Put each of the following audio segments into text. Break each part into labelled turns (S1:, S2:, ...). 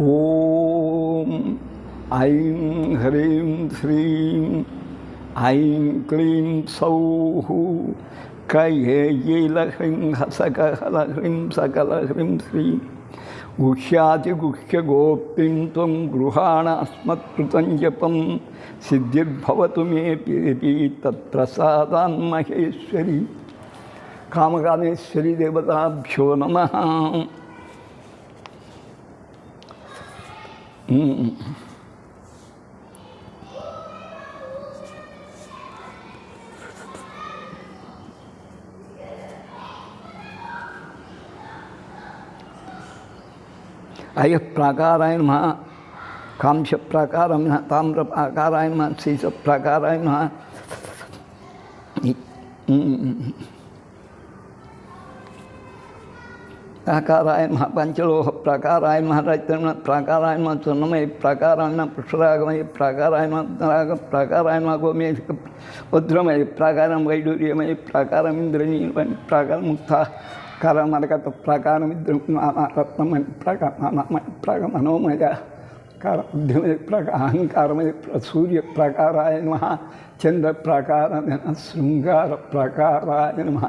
S1: ओम ऐं ह्रीं श्रीं ऐं क्लीं सौः कयेयिलह्रीं हसकहलह्रीं सकलह्रीं श्रीं गुह्यातिगुह्यगोप्तिं त्वं गृहाणास्मत्कृतं जपं सिद्धिर्भवतु मे पेपी तत्प्रसादान्महेश्वरी कामकामेश्वरी देवताभ्यो नमः అయ ప్రాకారాయణ నమ కాంశ ప్రాకారం తామ్ర ప్రాకారాయణ నమ ప్రాకారాయణ ప్రాకారాయ నమ ప్రాకారాయ నమ పంచలోహ ప్రాకారాయ నమ రత్న ప్రాకారాయ నమ స్వర్ణమయ ప్రాకారాయ రాగ ప్రాకారాయ నమ ఉద్రమై వజ్రమయ ప్రాకారం వైడూర్యమయ ప్రాకారం ఇంద్రనీయమయ ప్రాకారం ముక్త కార మరకత ప్రాకారం రత్నమయ ప్రాకార ప్రాక మనోమయ కర ఉద్యమై ప్రక అహంకారమై సూర్య ప్రాకారాయ నమ చంద్ర ప్రాకారాయ శృంగార ప్రాకారాయ నమ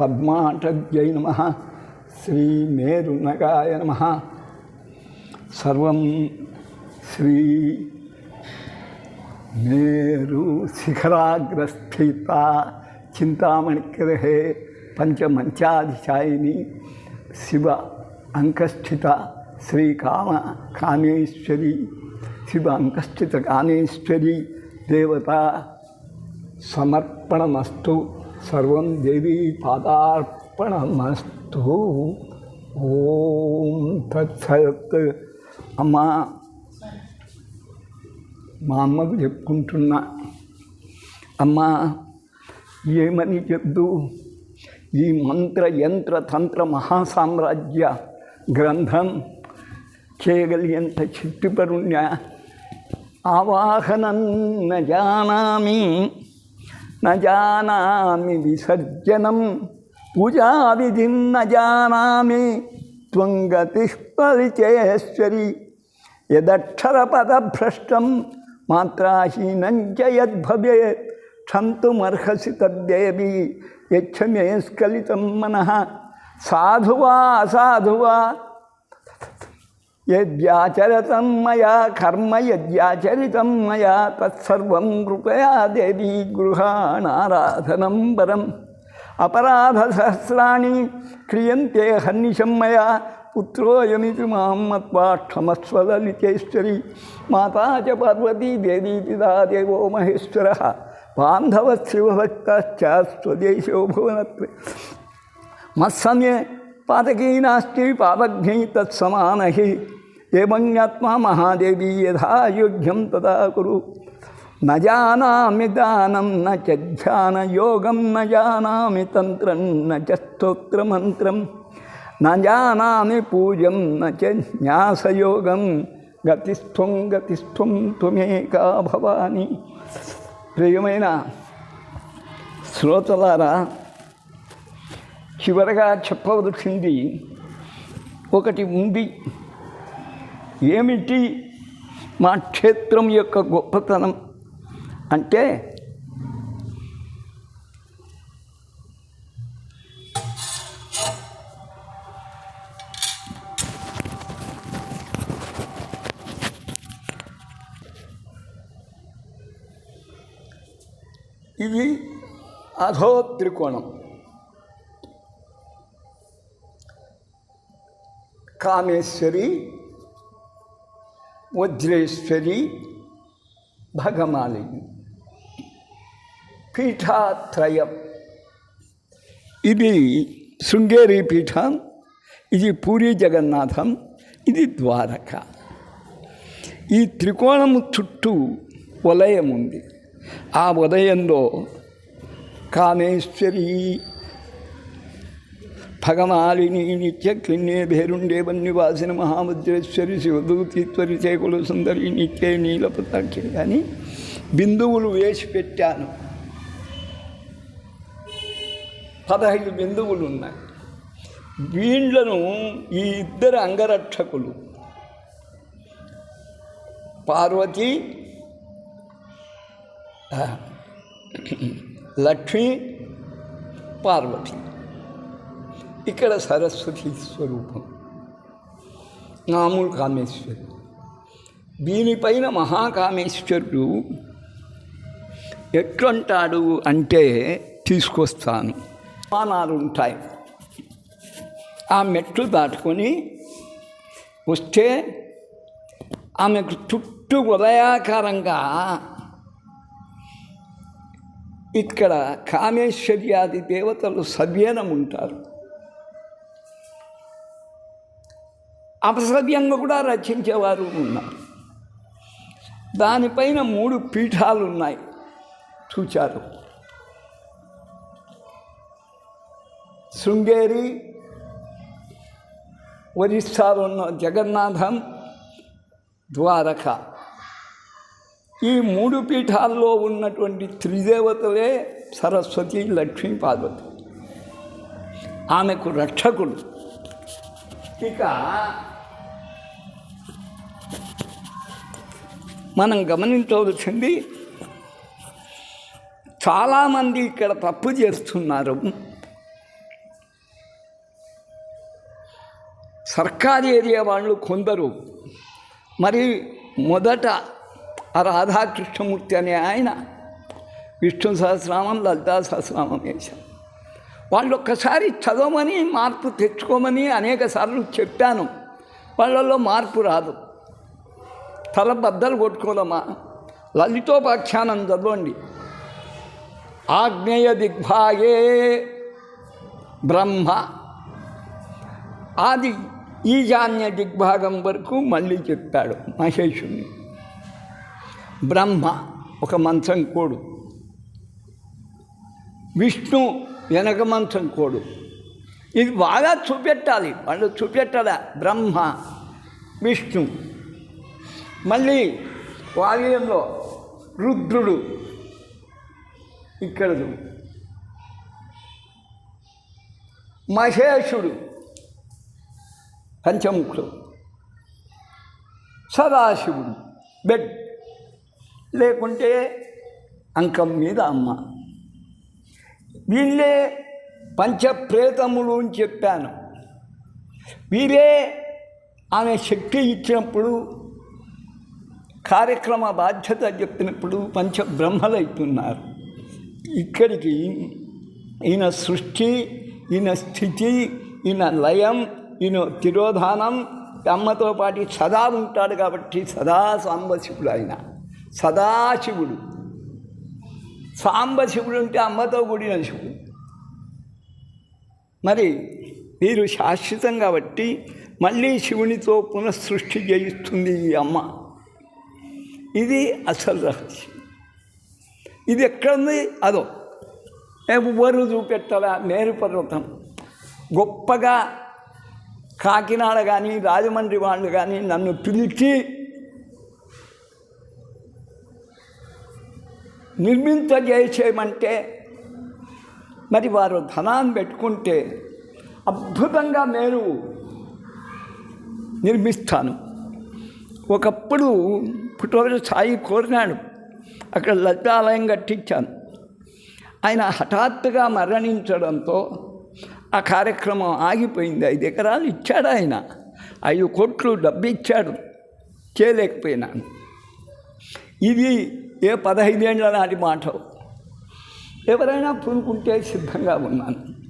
S1: పద్మాటద్యై నమ శ్రీమేరునగాయ నమ సర్వం శ్రీ మేరు శిఖరాగ్రస్థిత చింతామణిగ్రహే పంచమంచాధిశాయిని శివ అంకస్థిత శ్రీకామ కామేశ్వరి శివ అంకస్థిత కామేశ్వరి దేవత సమర్పణమస్తు సర్వం దేవీ ఓం తత్సత్. అమ్మా మా అమ్మకు చెప్పుకుంటున్నా. అమ్మా ఏమని చెప్దు? ఈ మంత్ర యంత్ర తంత్ర మహాసామ్రాజ్య గ్రంథం చేయగలిగేంత చిట్టుపరుణ్య ఆవాహనం. నజానామి నజానామి విసర్జనం. पूजा विधि न जानामि त्वंगतिः परिचयेश्वरी। यदक्षरपदभ्रष्टं मात्राहीनं च तदेवी ये तद्देवी मन मे स्खलितं मनः। साधु कर्म यद्याचरितं मया तत्सव कृपया देवी गृहाणाराधनं बरम అపరాధసహస్రాణి క్రియంతే హర్నిశం మయా పుత్రోయమితి మాం మత్వా క్షమస్వలలితేశ్వరి. మాతా చ పార్వతీ దేవీ పితా దేవో మహేశ్వర. బాంధవ శివభక్త స్వదేశో భువనత్వ మత్సమ్యే పాతకీ నాస్తి పాపఘ్నై తత్సమాన హి ఏమజ్ఞాత్మా మహాదేవీ యథాయోగ్యం తదా కురు. న జానామి దానం న చ ధ్యానయోగం న జానామి తంత్రం న చ స్తోత్రమంత్రం న జానామి పూజం న చ న్యాసయోగం గతిస్థం గతిస్థం త్వమేకా భవాని. ప్రియమైన శ్రోతలారా చివరగా చెప్పవలసింది ఒకటి ఉంది. ఏమిటి? మా క్షేత్రం యొక్క గొప్పతనం. అంటే ఇది అధో త్రికోణం. కామేశ్వరి వజ్రేశ్వరి భగమాలిని. పీఠాత్రయం. ఇది శృంగేరి పీఠం ఇది పూరి జగన్నాథం ఇది ద్వారక. ఈ త్రికోణము చుట్టూ వలయం ఉంది. ఆ వలయంలో కామేశ్వరి భగమాలిని నిత్య క్లిన్నే భేరుండే వన్నివాసిన మహాముద్రేశ్వరి శివదూతీశ్వరి చేకులు సుందరి నిత్యే నీలపతాక్షి అని బిందువులు వేసి పెట్టాను. పదహైదు బిందువులు ఉన్నాయి వీళ్ళను ఈ ఇద్దరు అంగరక్షకులు. పార్వతి లక్ష్మి పార్వతి. ఇక్కడ సరస్వతి స్వరూపం. మామూలు కామేశ్వరుడు. దీనిపైన మహాకామేశ్వరుడు ఎట్లుంటాడు అంటే తీసుకొస్తాను. విమానాలు ఉంటాయి ఆ మెట్లు దాటుకొని వస్తే ఆమెకు చుట్టూ ఉదయాకారంగా ఇక్కడ కామేశ్వర్యాది దేవతలు సవ్యనం ఉంటారు అపసవ్యంగా కూడా రచించేవారు ఉన్నారు. దానిపైన మూడు పీఠాలు ఉన్నాయి చూచారు. శృంగేరి ఒరిస్సాలో ఉన్న జగన్నాథం ద్వారక. ఈ మూడు పీఠాల్లో ఉన్నటువంటి త్రిదేవతలే సరస్వతి లక్ష్మీ పార్వతి. ఆమెకు రక్షకుడు. ఇక మనం గమనించవలసింది చాలామంది ఇక్కడ తప్పు చేస్తున్నారు. సర్కారీ ఏరియా వాళ్ళు కొందరు. మరి మొదట ఆ రాధాకృష్ణమూర్తి అనే ఆయన విష్ణు సహస్రామం లలితా సహస్రామం వేశారు వాళ్ళు ఒక్కసారి చదవమని మార్పు తెచ్చుకోమని అనేక సార్లు చెప్పాను. వాళ్ళల్లో మార్పు రాదు. తల బద్దలు కొట్టుకోదమ్మా. లలితోపాఖ్యానం చదవండి. ఆగ్నేయ దిగ్భాగే బ్రహ్మ. ఆది ఈశాన్య దిగ్భాగం వరకు మళ్ళీ చెప్పాడు మహేషుణ్ణి బ్రహ్మ ఒక మంచం కోడు. విష్ణు వెనక మంచం కోడు. ఇది బాగా చూపెట్టాలి. వాళ్ళు చూపెట్టదా? బ్రహ్మ విష్ణు. మళ్ళీ వాయుయంలో రుద్రుడు ఇక్కడ మహేషుడు పంచముఖుడు సదాశివుడు బెడ్. లేకుంటే అంకం మీద అమ్మ. వీళ్ళే పంచప్రేతములు అని చెప్పాను. వీరే ఆమె శక్తి ఇచ్చినప్పుడు కార్యక్రమ బాధ్యత చెప్పినప్పుడు పంచబ్రహ్మలు అవుతున్నారు ఇక్కడికి ఈయన సృష్టి ఈయన స్థితి ఈయన లయం ఈయన తిరోధానం అమ్మతో పాటు సదా ఉంటాడు కాబట్టి సదా సాంబశివుడు ఆయన. సదాశివుడు సాంబశివుడు అంటే అమ్మతో కూడిన శివుడు. మరి మీరు శాశ్వతం కాబట్టి మళ్ళీ శివునితో పునఃసృష్టి చేయిస్తుంది ఈ అమ్మ. ఇది అసలు రహస్యం. ఇది ఎక్కడుంది? అదో. ఎవ్వరు చూపెట్టరా మేరు పర్వతం. గొప్పగా కాకినాడ కానీ రాజమండ్రి వాళ్ళు కానీ నన్ను పిలిచి నిర్మింపజేసేయమంటే మరి వారు ధనాన్ని పెట్టుకుంటే అద్భుతంగా మేరు నిర్మిస్తాను. ఒకప్పుడు పుట్టవరి సాయి కోరినాడు. అక్కడ లజ్జాలయం కట్టించాను. ఆయన హఠాత్తుగా మరణించడంతో ఆ కార్యక్రమం ఆగిపోయింది. ఐదు ఎకరాలు ఇచ్చాడు ఆయన. ఐదు కోట్లు డబ్బు ఇచ్చాడు. చేయలేకపోయినాను. ఇది ఏ పదహైదేళ్ళ నాటి మాట. ఎవరైనా పూనుకుంటే సిద్ధంగా ఉన్నాను.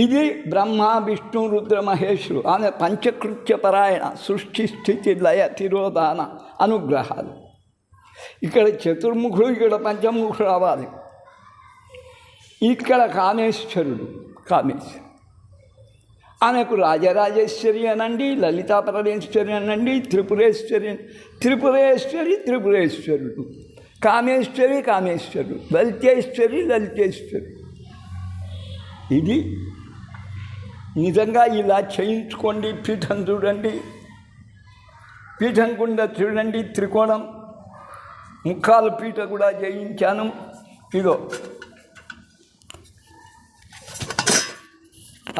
S1: ఇది బ్రహ్మ విష్ణు రుద్ర మహేశ్వరు ఆమె పంచకృత్య పరాయణ సృష్టి స్థితి లయ తిరోధాన అనుగ్రహాలు. ఇక్కడ చతుర్ముఖుడు ఇక్కడ పంచముఖుడు రావాలి. ఇక్కడ కామేశ్వరుడు. కామేశ్వరుడు ఆమెకు రాజరాజేశ్వరి అనండి లలితా పరమేశ్వరి అనండి త్రిపురేశ్వరి త్రిపురేశ్వరి త్రిపురేశ్వరుడు. కామేశ్వరి కామేశ్వరుడు. లలితేశ్వరి లలితేశ్వరుడు. ఇది నిజంగా ఇలా చేయించుకోండి పీఠం చూడండి. పీఠం కుండా చూడండి త్రికోణం. ముఖాల పీఠ కూడా చేయించాను. ఇదో.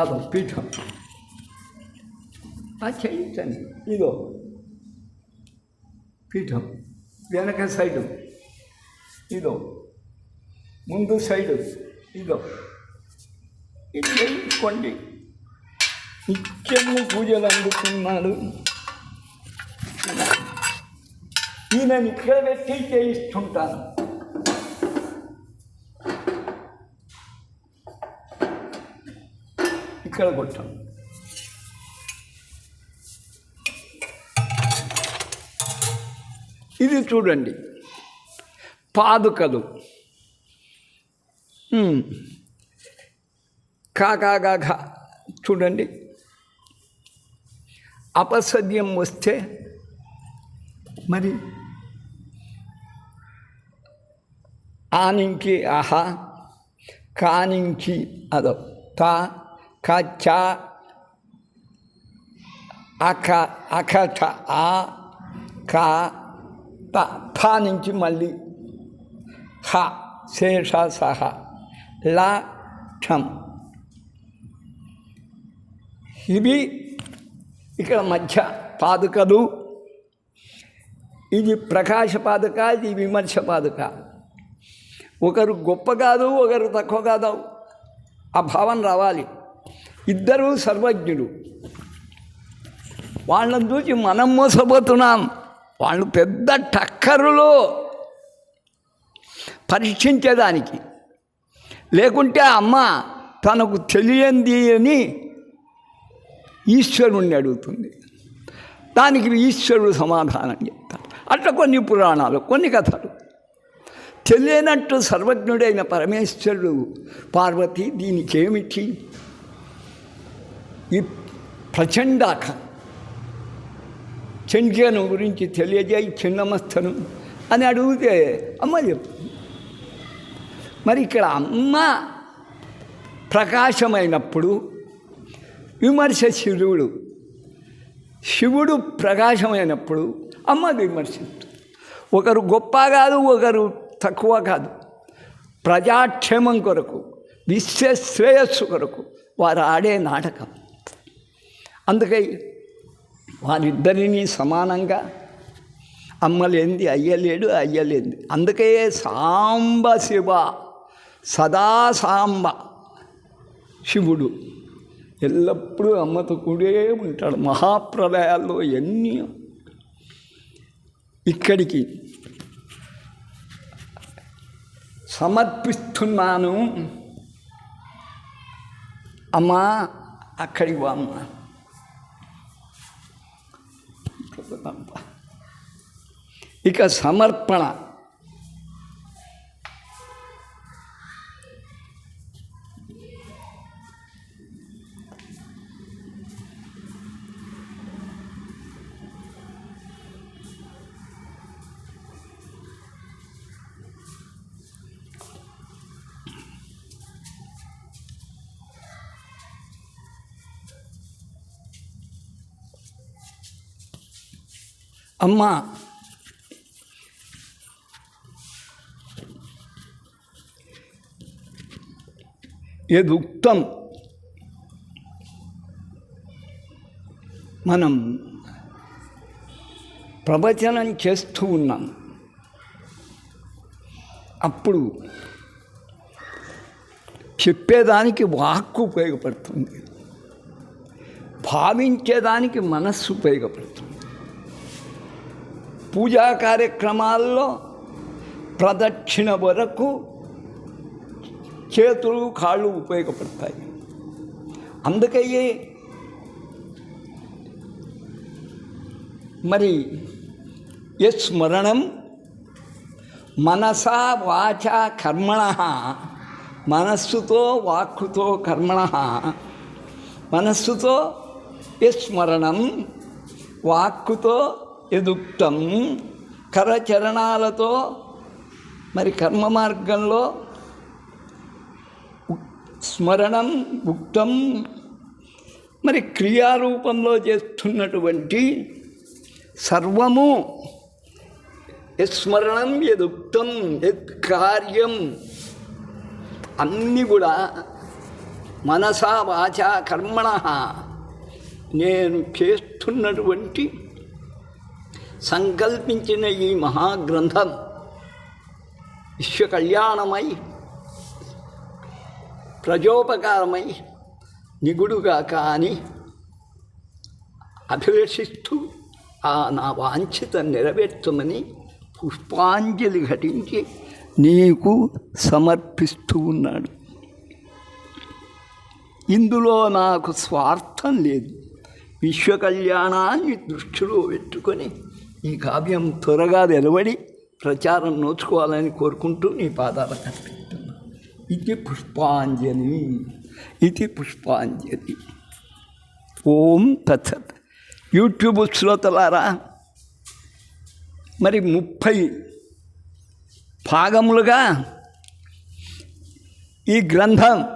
S1: అదో పీఠం ఆ చేయించండి ఇదో పీఠం వెనక సైడు ఇదో ముందు సైడు ఇదో ఇది చేయించుకోండి నిత్యము పూజలు అందుకున్నాడు ఈయనని ఇక్కడ పెట్టి చేయిస్తుంటాను ఇక్కడ కొట్టాం. ఇది చూడండి. పాదుకలు. ఉమ్. కాకాగాఘ చూడండి. అపసద్యం వస్తే మరి ఆనింకి ఆహా కానింకి అదో తా కచ అఖ అఖట ఆ క త ఫ నుంచి మళ్ళీ హ శేష సహ ల ఠం ఇవి ఇక్కడ మధ్య పాదుకలు ఇది ప్రకాశ పాదుక ఇది విమర్శ పాదుక ఒకరు గొప్ప కాదు ఒకరు తక్కువ కాదు ఆ భావం రావాలి ఇద్దరు సర్వజ్ఞుడు వాళ్ళని చూసి మనం మోసపోతున్నాం. వాళ్ళు పెద్ద టక్కరులు. పరీక్షించేదానికి. లేకుంటే అమ్మ తనకు తెలియంది అని ఈశ్వరుణ్ణి అడుగుతుంది. దానికి ఈశ్వరుడు సమాధానం చెప్తాడు. అట్లా కొన్ని పురాణాలు కొన్ని కథలు. తెలియనట్టు సర్వజ్ఞుడైన పరమేశ్వరుడు పార్వతి దీనికి ఏమిటి ఈ ప్రచండాక చండికను గురించి తెలియజేయి చిన్నమస్తను అని అడిగితే అమ్మ చెప్పు. మరి ఇక్కడ అమ్మ ప్రకాశమైనప్పుడు విమర్శ శివుడు శివుడు ప్రకాశమైనప్పుడు అమ్మ విమర్శిస్తుంది ఒకరు గొప్ప కాదు ఒకరు తక్కువ కాదు. ప్రజాక్షేమం కొరకు విశ్వ శ్రేయస్సు కొరకు వారు ఆడే నాటకం. అందుకై వారిద్దరినీ సమానంగా అమ్మలేంది అయ్యలేడు అయ్యలేంది. అందుకే సాంబ శివ సదా సాంబ శివుడు. ఎల్లప్పుడూ అమ్మతో కూడే ఉంటాడు. మహాప్రలయాల్లో ఎన్ని ఇక్కడికి సమర్పిస్తున్నాను. అమ్మా అక్కడికి వా అమ్మా ఇక సమర్పణ అమ్మా ఏదుక్తం మనం ప్రవచనం చేస్తూ ఉన్నాం. అప్పుడు చెప్పేదానికి వాక్కు ఉపయోగపడుతుంది. భావించేదానికి మనస్సు ఉపయోగపడుతుంది. పూజా కార్యక్రమాల్లో ప్రదక్షిణ వరకు చేతులు కాళ్ళు ఉపయోగపడతాయి. అందుకయ్యే మరి యస్మరణం మనసా వాచ కర్మణ మనస్సుతో వాక్కుతో కర్మణ మనస్సుతో యస్మరణం వాక్కుతో ఎదుక్తం కరచరణాలతో మరి కర్మ మార్గంలో స్మరణం ఉక్తం మరి క్రియారూపంలో చేస్తున్నటువంటి సర్వము స్మరణం ఎదుక్తం యత్ కార్యం అన్నీ కూడా మనసా వాచా కర్మణ. నేను చేస్తున్నటువంటి సంకల్పించిన ఈ మహాగ్రంథం విశ్వ కళ్యాణమై ప్రజోపకారమై నిగుడుగా కాని అభిలషిస్తూ ఆ నా వాంఛిత నెరవేర్చమని పుష్పాంజలి ఘటించి నీకు సమర్పిస్తూ ఉన్నాడు. ఇందులో నాకు స్వార్థం లేదు. విశ్వకళ్యాణాన్ని దృష్టిలో పెట్టుకొని ఈ కావ్యం త్వరగా వెలువడి ప్రచారం నోచుకోవాలని కోరుకుంటూ నీ పాదాల కనిపిస్తున్నా ఇది పుష్పాంజలి. ఇది పుష్పాంజలి. ఓం తత్సత్. యూట్యూబ్ శ్రోతలారా మరి ముప్పై భాగములుగా ఈ గ్రంథం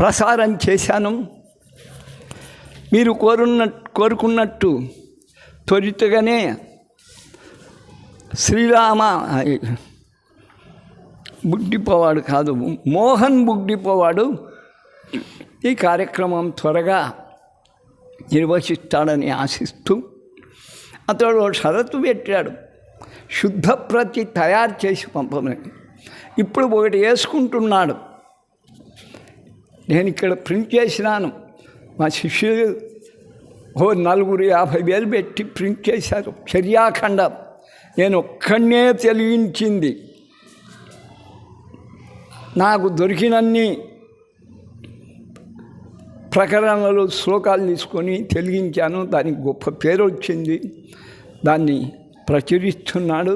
S1: ప్రసారం చేశాను. మీరు కోరున్న కోరుకున్నట్టు త్వరితగానే శ్రీరామ బుగ్డిపోవాడు కాదు. మోహన్ బుగ్డిపోవాడు ఈ కార్యక్రమం త్వరగా నిర్వహిస్తాడని ఆశిస్తూ అతడు షరతు పెట్టాడు. శుద్ధ ప్రతి తయారు చేసి పంపమని. ఇప్పుడు ఒకటి వేసుకుంటున్నాడు. నేను ఇక్కడ ప్రింట్ చేసినాను. మా శిష్యులు ఓ నలుగురు యాభై వేలు పెట్టి ప్రింట్ చేశారు. చర్యాఖండం. నేను ఒక్కడనే తెలియించింది. నాకు దొరికినన్ని ప్రకరణలు శ్లోకాలు తీసుకొని తెలిగించాను. దానికి గొప్ప పేరు వచ్చింది. దాన్ని ప్రచురిస్తున్నాడు.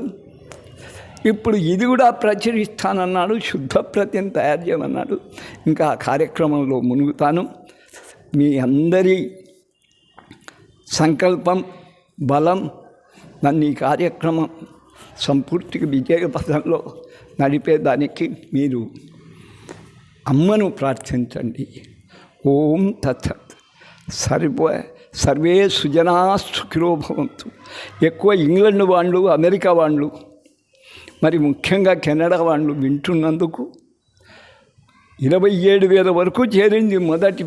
S1: ఇప్పుడు ఇది కూడా ప్రచురిస్తానన్నాడు. శుద్ధ ప్రత్యం తయారు చేయమన్నాడు. ఇంకా ఆ కార్యక్రమంలో మునుగుతాను. మీ అందరి సంకల్పం బలం నన్ను ఈ కార్యక్రమం సంపూర్తిగా విజయపథంలో నడిపేదానికి మీరు అమ్మను ప్రార్థించండి. ఓం తత్. సర్వ సర్వే సుజనా సుఖినో భవంతు ఎక్కువ ఇంగ్లాండ్ వాళ్ళు అమెరికా వాళ్ళు మరి ముఖ్యంగా కెనడా వాళ్ళు వింటున్నందుకు ఇరవై ఏడు వేల వరకు చేరింది మొదటి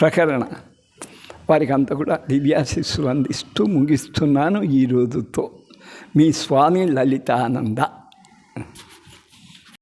S1: ప్రకరణ. వారికి అంతా కూడా దివ్యాశిస్సులు అందిస్తూ ముగిస్తున్నాను ఈ రోజుతో. మీ స్వామి లలితానంద.